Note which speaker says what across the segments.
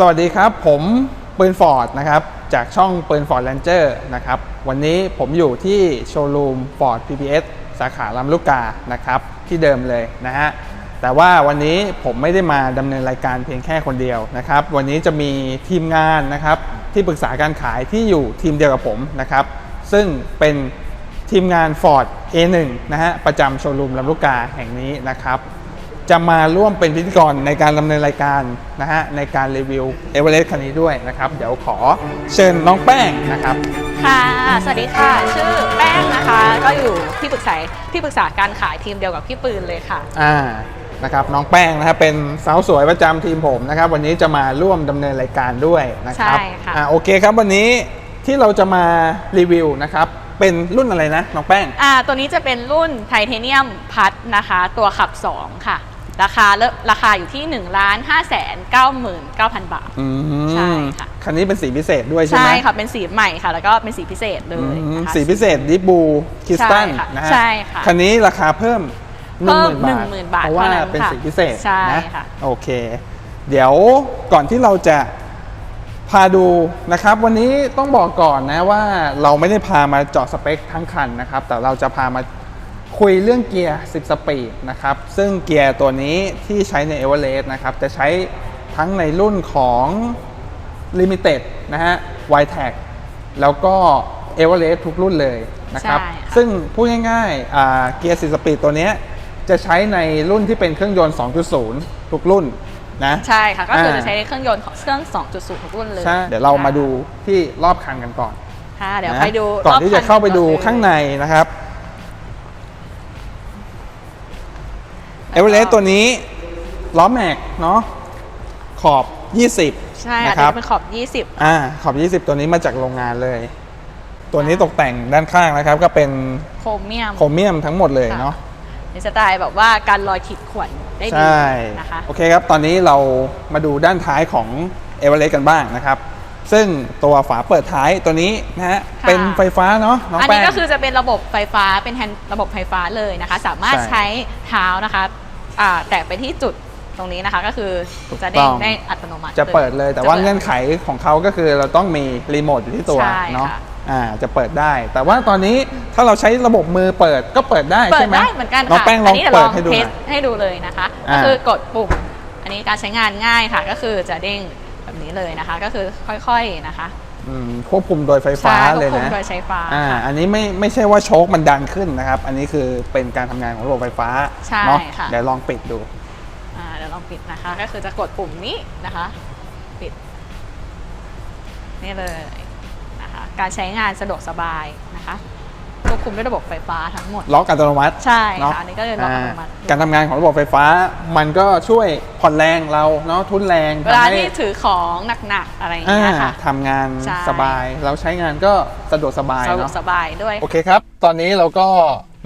Speaker 1: สวัสดีครับผมปืนฟอร์ดนะครับจากช่องปืนฟอร์ดแลนเจอร์นะครับวันนี้ผมอยู่ที่โชว์รูมฟอร์ด PPS สาขาลำลูกกานะครับที่เดิมเลยนะฮะแต่ว่าวันนี้ผมไม่ได้มาดำเนินรายการเพียงแค่คนเดียวนะครับวันนี้จะมีทีมงานนะครับที่ปรึกษาการขายที่อยู่ทีมเดียวกับผมนะครับซึ่งเป็นทีมงาน Ford A1 นะฮะประจำโชว์รูมลำลูกกาแห่งนี้นะครับ จะมาร่วมเป็นพิธีกรในการดำเนินรายการนะฮะในการรีวิวเอเวอเรสต์คันนี้ด้วยนะครับ เดี๋ยวขอเชิญน้องแป้งนะครับ
Speaker 2: ค่ะ สวัสดีค่ะ ชื่อแป้งนะคะ ก็อยู่ที่ปรึกษาที่ปรึกษาการขายทีมเดียวกับพี่ปืนเลยค่ะ
Speaker 1: อ่านะครับน้องแป้งนะครับเป็นสาวสวยประจำทีมผมนะครับ วันนี้จะมาร่วมดำเนินรายการด้วยนะครับ
Speaker 2: ใช่ค่ะ
Speaker 1: อ่าโอเคครับวันนี้ที่เราจะมารีวิวนะครับ เป็นรุ่นอะไรนะน้องแป้ง
Speaker 2: อ่าตัวนี้จะเป็นรุ่นไทเทเนียมพัดนะคะ ตัวขับ 2 ค่ะ ราคาเริ่มราคาอยู่ที่1นึ่งล้านห้าแสนเก้าหมื่นเก้าพันบาท
Speaker 1: อืม
Speaker 2: ใช่ค่ะ
Speaker 1: คันนี้เป็นสีพิเศษด้วยใช่ไหม
Speaker 2: ใช่ค่ะ เป็นสีใหม่ค่ะ แล้วก็เป็นสีพิเศษเล
Speaker 1: อื
Speaker 2: ย
Speaker 1: ม
Speaker 2: นะคะ
Speaker 1: สีพิเศษดิบูคิสตัน
Speaker 2: ใช่ค่ะ
Speaker 1: นะฮะ
Speaker 2: ใช่ค่ะ
Speaker 1: คันนี้ราคาเพิ่ม
Speaker 2: เพิ่ม
Speaker 1: 10,000
Speaker 2: 10,000บาท
Speaker 1: เพราะว่า
Speaker 2: เท่านั้น
Speaker 1: เป็น
Speaker 2: ค่ะ
Speaker 1: สีพิเศษ
Speaker 2: ใช่
Speaker 1: นะ
Speaker 2: ค่ะ
Speaker 1: โอเค เดี๋ยวก่อนที่เราจะพาดูนะครับ วันนี้ต้องบอกก่อนนะว่าเราไม่ได้พามาเจาะสเปคทั้งคันนะครับ แต่เราจะพามา คุยเรื่องเกียร์ 10 สปีดนะครับ ซึ่งเกียร์ตัวนี้ที่ใช้ใน e v e r e s t นะครับ จะใช้ทั้งในรุ่นของ Limited นะฮะ y t a g แล้วก็ e v e r e s t ทุกรุ่นเลยนะครับ
Speaker 2: ใช่ค่ะ
Speaker 1: ซึ่งพูดง่ายๆอ่าเกียร์ 10 สปีดตัวเนี้ยจะใช้ในรุ่นที่เป็นเครื่องยนต์ 2.0 ทุกรุ่นนะ
Speaker 2: ใช่ค่ะ ก็คือ
Speaker 1: อ่า
Speaker 2: จะใช้เครื่องยนต์ของเครื่อง 2.0 ทุกรุ่นเลย
Speaker 1: ใช่เดี๋ยวเรามา
Speaker 2: ค่ะ
Speaker 1: ดูที่รอบคันกันก่อน
Speaker 2: ค่ะเดี๋ยว
Speaker 1: นะ
Speaker 2: ไปดู
Speaker 1: ก่อนที่
Speaker 2: รบ
Speaker 1: จะเข้าไปดู
Speaker 2: ก่อนเลย
Speaker 1: ข้างในนะครับ เอเวอเรสต์ตัวนี้ล้อแม็กเนาะขอบ 20
Speaker 2: ใช่
Speaker 1: นะ
Speaker 2: ค่ะ
Speaker 1: ครับ
Speaker 2: เป็นขอบ20
Speaker 1: อ่าขอบ 20 ตัวนี้มาจากโรงงานเลย ตัวนี้ตกแต่งด้านข้างนะครับ ก็เป็น
Speaker 2: โครเมียม
Speaker 1: โครเมียมทั้งหมดเลย
Speaker 2: ค่ะ
Speaker 1: เนาะ
Speaker 2: ในสไตล์แบบว่าการลอยขีดข่วนได้ดี
Speaker 1: ใช่
Speaker 2: นะคะ
Speaker 1: โอเคครับ ตอนนี้เรามาดูด้านท้ายของเอเวอเรสต์กันบ้างนะครับ ซึ่งตัวฝาเปิดท้ายตัวนี้นะฮะ
Speaker 2: ค่ะ
Speaker 1: เป็นไฟฟ้าเนาะน้อง
Speaker 2: อัน
Speaker 1: แป้
Speaker 2: นี้
Speaker 1: ง
Speaker 2: ก็คือจะเป็นระบบไฟฟ้าเป็นแฮนด์ระบบไฟฟ้าเลยนะคะ สามารถ
Speaker 1: ใช่
Speaker 2: ใช้เท้านะคะ อ่าแตะไปที่จุดตรงนี้นะคะก็คือ
Speaker 1: ถูก
Speaker 2: จะเด้ง
Speaker 1: ต้อง
Speaker 2: ได้อัตโนมัติ
Speaker 1: จะเปิดเลยแต่ว่า
Speaker 2: จะปิด
Speaker 1: เงื่อนไขของเขาก็คือเราต้องมีรีโมทอยู่ที่ตัว
Speaker 2: ใช่
Speaker 1: เนาะ
Speaker 2: ค่ะ
Speaker 1: อ่าจะเปิดได้ แต่ว่าตอนนี้ถ้าเราใช้ระบบมือเปิดก็เปิดได้
Speaker 2: เปิ
Speaker 1: ใช่
Speaker 2: ด
Speaker 1: ไหม
Speaker 2: ได้เหมือนกัน
Speaker 1: น้อง
Speaker 2: ค่ะ
Speaker 1: แป้งลอง
Speaker 2: นี้ดี๋ยว
Speaker 1: เปิดให้ดู
Speaker 2: เท
Speaker 1: ห
Speaker 2: ส
Speaker 1: น่อย
Speaker 2: ให้ดูเลยนะคะ
Speaker 1: อ่า
Speaker 2: ก็คือกดปุ่ม อันนี้การใช้งานง่ายค่ะ ก็คือจะเด้งแบบนี้เลยนะคะ ก็คือค่อยๆนะคะ
Speaker 1: อืมควบคุมโดยไฟฟ้า
Speaker 2: ใช่
Speaker 1: เลย
Speaker 2: ควบคุม
Speaker 1: นะ
Speaker 2: โดยใช้ฟ้า
Speaker 1: อ่า
Speaker 2: ค่ะ
Speaker 1: อันนี้ไม่ไม่ใช่ว่าโชคมันดังขึ้นนะครับ อันนี้คือเป็นการทำงานของระบบไฟฟ้า
Speaker 2: ใช่
Speaker 1: เนาะ
Speaker 2: ค่ะ
Speaker 1: เดี๋ยวลองปิดดู
Speaker 2: อ่าเดี๋ยวลองปิดนะคะ ก็คือจะกดปุ่มนี้นะคะ ปิด นี่เลยนะคะ การใช้งานสะดวกสบายนะคะ ควบคุมด้วยระบบไฟฟ้าทั้งหมมด
Speaker 1: ล็อกอัตโนมัติ
Speaker 2: ใช่
Speaker 1: เนาะ
Speaker 2: ค่ะอันนี้ก็เลยล็อกอัตโนมัติา
Speaker 1: การทำงานของระบบไฟฟ้ามันก็ช่วยผ่อนแรงเราเนาะทุนแรง
Speaker 2: เวลา
Speaker 1: ทำให้
Speaker 2: ที่ถือของหนักๆอะไรอย่าง
Speaker 1: อ่า
Speaker 2: เงี้ยค่ะ
Speaker 1: ทำงาน
Speaker 2: ใช่
Speaker 1: สบาย เราใช้งานก็สะดวกสบาย
Speaker 2: สะดวก
Speaker 1: เนาะ
Speaker 2: สบายด้วย
Speaker 1: โอเคครับ ตอนนี้เราก็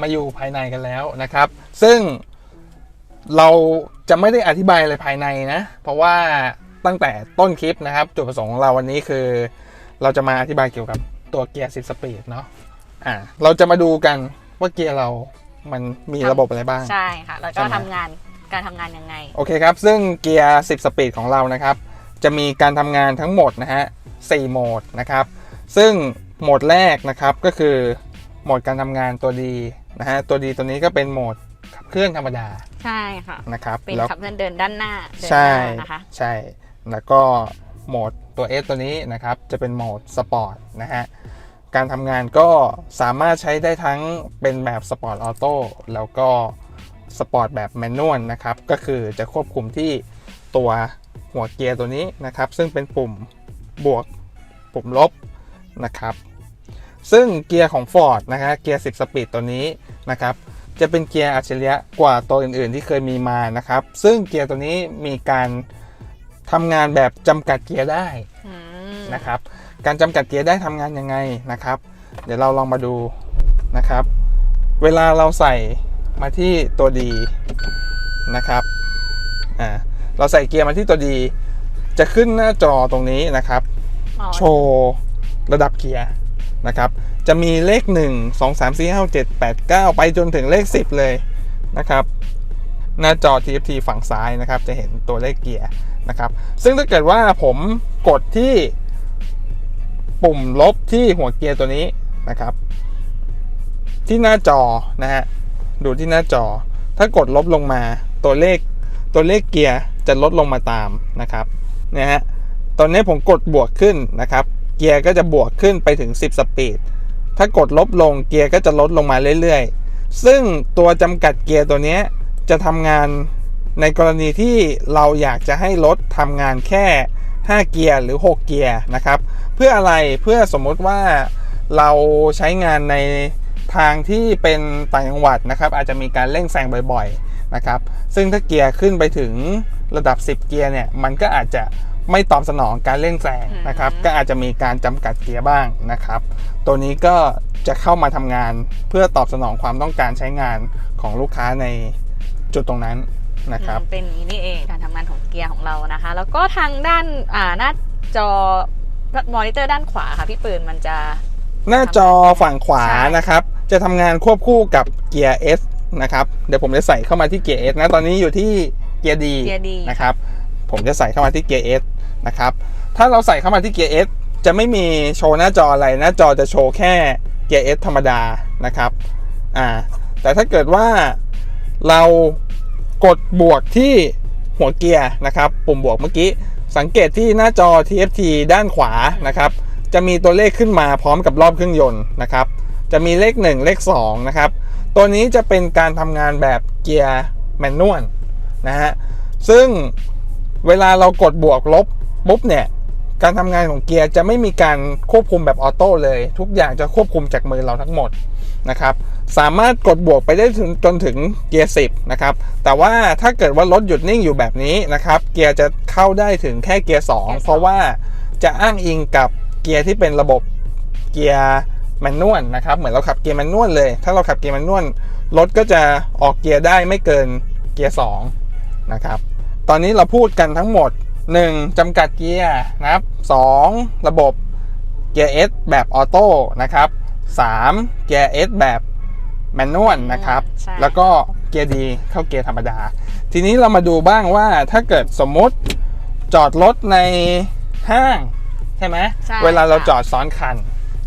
Speaker 1: มาอยู่ภายในกันแล้วนะครับ ซึ่งเราจะไม่ได้อธิบายอะไรภายในนะ เพราะว่าตั้งแต่ต้นคลิปนะครับ จุดประสงค์ของเราวันนี้คือ เราจะมาอธิบายเกี่ยวกับตัวเกียร์10สปีดเนาะ อ่าเราจะมาดูกันว่าเกียร์เรามันมีระบบอะไรบ้าง
Speaker 2: ใช่ค่ะ แล้วก็
Speaker 1: ใช่ไหม
Speaker 2: ทำงานการทำงานยังไง
Speaker 1: โอเคครับ ซึ่งเกียร์ 10 สปีดของเรานะครับ จะมีการทำงานทั้งหมดนะฮะ 4 โหมดนะครับ ซึ่งโหมดแรกนะครับก็คือโหมดการทำงานตัวดีนะฮะ ตัวดีตัวนี้ก็เป็นโหมดขับเคลื่อนธรรมดา
Speaker 2: ใช่ค่ะ
Speaker 1: นะครับ
Speaker 2: เป็น
Speaker 1: แล้ว
Speaker 2: ขับเคลื่อนเดินด้านหน้าเดิน
Speaker 1: ใช่
Speaker 2: หน้านะคะ
Speaker 1: ใช่ แล้วก็โหมดตัว S ตัวนี้นะครับ จะเป็นโหมดสปอร์ตนะฮะ การทำงานก็สามารถใช้ได้ทั้งเป็นแบบสปอร์ตออโต้แล้วก็สปอร์ตแบบแมนนวลนะครับ ก็คือจะควบคุมที่ตัวหัวเกียร์ตัวนี้นะครับ ซึ่งเป็นปุ่มบวกปุ่มลบนะครับ ซึ่งเกียร์ของ Ford นะฮะเกียร์ 10 สปีดตัวนี้นะครับจะเป็นเกียร์อัจฉริยะกว่าตัวอื่น ๆ ที่เคยมีมานะครับ ซึ่งเกียร์ตัวนี้มีการทำงานแบบจำกัดเกียร์ได้นะครับ การจำกัดเกียร์ได้ทำงานยังไงนะครับ เดี๋ยวเราลองมาดูนะครับ เวลาเราใส่มาที่ตัวดีนะครับอ่าเราใส่เกียร์มาที่ตัวดี จะขึ้นหน้าจอตรงนี้นะครับ
Speaker 2: อ๋อ
Speaker 1: โชว์ระดับเกียร์นะครับ จะมีเลข 1 2 3 4 5 7 8 9 ไปจนถึงเลข 10 เลยนะครับ หน้าจอ TFT ฝั่งซ้ายนะครับ จะเห็นตัวเลขเกียร์นะครับ ซึ่งถ้าเกิดว่าผมกดที่ ปุ่มลบที่หัวเกียร์ตัวนี้นะครับ ที่หน้าจอนะฮะดูที่หน้าจอ ถ้ากดลบลงมาตัวเลขตัวเลขเกียร์จะลดลงมาตามนะครับเนี่ยฮะตอนนี้ผมกดบวกขึ้นนะครับ เกียร์ก็จะบวกขึ้นไปถึง 10 สปีด ถ้ากดลบลงเกียร์ก็จะลดลงมาเรื่อยๆ ซึ่งตัวจำกัดเกียร์ตัวนี้จะทำงานในกรณีที่เราอยากจะให้รถทำงานแค่ 5 เกียร์หรือ 6 เกียร์นะครับ เพื่ออะไรเพื่อสมมุติว่าเราใช้งานในทางที่เป็นต่างจังหวัดนะครับ อาจจะมีการเร่งแซงบ่อยๆนะครับ ซึ่งถ้าเกียร์ขึ้นไปถึงระดับ 10 เกียร์เนี่ยมันก็อาจจะไม่ตอบสนองการเร่งแซงนะครับ ก็อาจจะมีการจำกัดเกียร์บ้างนะครับ ตัวนี้ก็จะเข้ามาทำงานเพื่อตอบสนองความต้องการใช้งานของลูกค้าในจุดตรงนั้น นะครับ
Speaker 2: อืมเป็นอย่างนี้นี่เองการทำงานของเกียร์ของเรานะคะ แล้วก็ทางด้านอ่าหน้าจอมอนิเตอร์ด้านขวาค่ะพี่ปืนมันจะ
Speaker 1: หน้าจอฝั่งขวา
Speaker 2: ใช่
Speaker 1: นะครับ จะทำงานควบคู่กับเกียร์ S นะครับเดี๋ยวผมจะใส่เข้ามาที่เกียร์ S นะตอนนี้อยู่ที่เกียร์ D
Speaker 2: เกียร์ดี
Speaker 1: นะครับ ผมจะใส่เข้ามาที่เกียร์ S นะครับถ้าเราใส่เข้ามาที่เกียร์ S จะไม่มีโชว์หน้าจออะไรหน้าจอจะโชว์แค่เกียร์ S ธรรมดานะครับอ่าแต่ถ้าเกิดว่าเรา กดบวกที่หัวเกียร์นะครับ ปุ่มบวกเมื่อกี้ สังเกตที่หน้าจอ TFT ด้านขวานะครับ จะมีตัวเลขขึ้นมาพร้อมกับรอบเครื่องยนต์นะครับ จะมีเลข 1 เลข2นะครับ ตัวนี้จะเป็นการทำงานแบบเกียร์แมนนวลนะฮะ ซึ่งเวลาเรากดบวกลบปุ๊บเนี่ย การทำงานของเกียร์จะไม่มีการควบคุมแบบออโต้เลย ทุกอย่างจะควบคุมจากมือเราทั้งหมดนะครับสามารถกดบวกไปได้ถึงจนถึงเกียร์ 10 นะครับ แต่ว่าถ้าเกิดว่ารถหยุดนิ่งอยู่แบบนี้นะครับ เกียร์จะเข้าได้ถึงแค่เกียร์ 2 เพราะว่าจะอ้างอิงกับเกียร์ที่เป็นระบบเกียร์แมนนวลนะครับ เหมือนเราขับเกียร์แมนนวลเลย ถ้าเราขับเกียร์แมนนวลรถก็จะออกเกียร์ได้ไม่เกินเกียร์ 2 นะครับ ตอนนี้เราพูดกันทั้งหมด 1. จำกัดเกียร์นะครับ 2. ระบบเกียร์ S แบบออโต้นะครับ 3. เกียร์ S แบบแมนนวลนะครับ
Speaker 2: ใช่
Speaker 1: แล้วก็เกียร์ดีเข้าเกียร์ธรรมดา ทีนี้เรามาดูบ้างว่าถ้าเกิดสมมติจอดรถในห้างใช่ไหม
Speaker 2: ใช่
Speaker 1: เวลาเรา
Speaker 2: ค่ะ
Speaker 1: จอดซ้อนคัน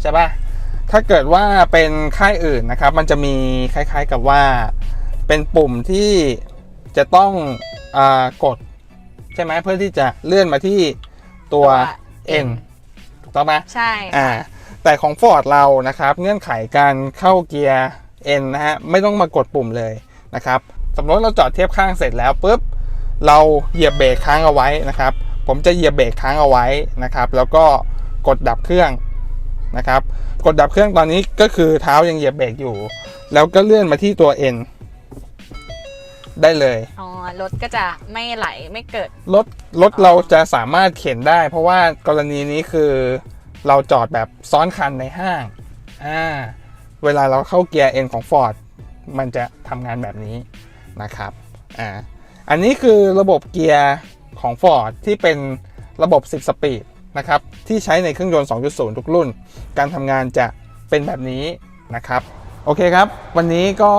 Speaker 1: ใช่ปะถ้าเกิดว่าเป็นค่ายอื่นนะครับ มันจะมีคล้ายๆกับว่า เป็นปุ่มที่จะต้องอากด ใช่ไหมเพื่อที่จะเลื่อนมาที่ตัว N ถูกต้องไหม
Speaker 2: ใช่
Speaker 1: อ่า แต่ของ Ford เรานะครับ เงื่อนไขการเข้าเกียร์ N นะฮะไม่ต้องมากดปุ่มเลยนะครับสมมติเราจอดเทียบข้างเสร็จแล้วปุ๊บเราเหยียบเบรกค้างเอาไว้นะครับ ผมจะเหยียบเบรกค้างเอาไว้นะครับ แล้วก็กดดับเครื่องนะครับ กดดับเครื่องตอนนี้ก็คือเท้ายังเหยียบเบรกอยู่ แล้วก็เลื่อนมาที่ตัว N ได้เลย
Speaker 2: อ๋อรถก็จะไม่ไหลไม่เกิด
Speaker 1: รถรถเราจะสามารถเข็นได้ เพราะว่ากรณีนี้คือ เราจอดแบบซ้อนคันในห้างอ่าเวลาเราเข้าเกียร์ N ของ Ford มันจะทำงานแบบนี้นะครับอ่าอันนี้คือระบบเกียร์ของ Ford ที่เป็นระบบ 10 สปีดนะครับที่ใช้ในเครื่องยนต์ 2.0 ทุกรุ่น การทำงานจะเป็นแบบนี้นะครับ โอเคครับ วันนี้ก็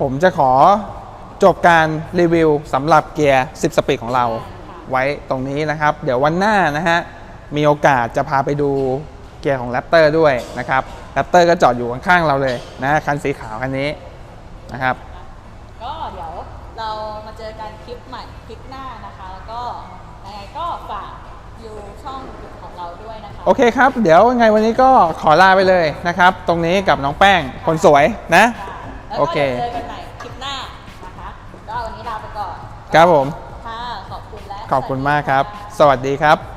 Speaker 1: ผมจะขอ จบการรีวิวสำหรับเกียร์ 10 สปีดของเราไว้ตรงนี้นะครับ เดี๋ยววันหน้านะฮะ มีโอกาสจะพาไปดูเกียร์ของแรปเตอร์ด้วยนะครับแรปเตอร์ก็จอดอยู่ข้างๆเราเลยนะคันสีขาวคันนี้นะครับ
Speaker 2: ก็เดี๋ยวเรามาเจอกันคลิปใหม่คลิปหน้านะคะ แล้วก็ยังไงก็ฝากดูช่องของเราด้วยนะคะ
Speaker 1: โอเคครับ เดี๋ยวยังไงวันนี้ก็ขอลาไปเลยนะครับ ตรงนี้กับน้องแป้งคนสวยนะ
Speaker 2: แล้ว
Speaker 1: โอ
Speaker 2: ก็
Speaker 1: เค
Speaker 2: เดี๋ยวเจอกันให
Speaker 1: ครับผม
Speaker 2: ค่ะ ขอบคุณและ
Speaker 1: ขอบคุณมากครับ สวัสดีครับ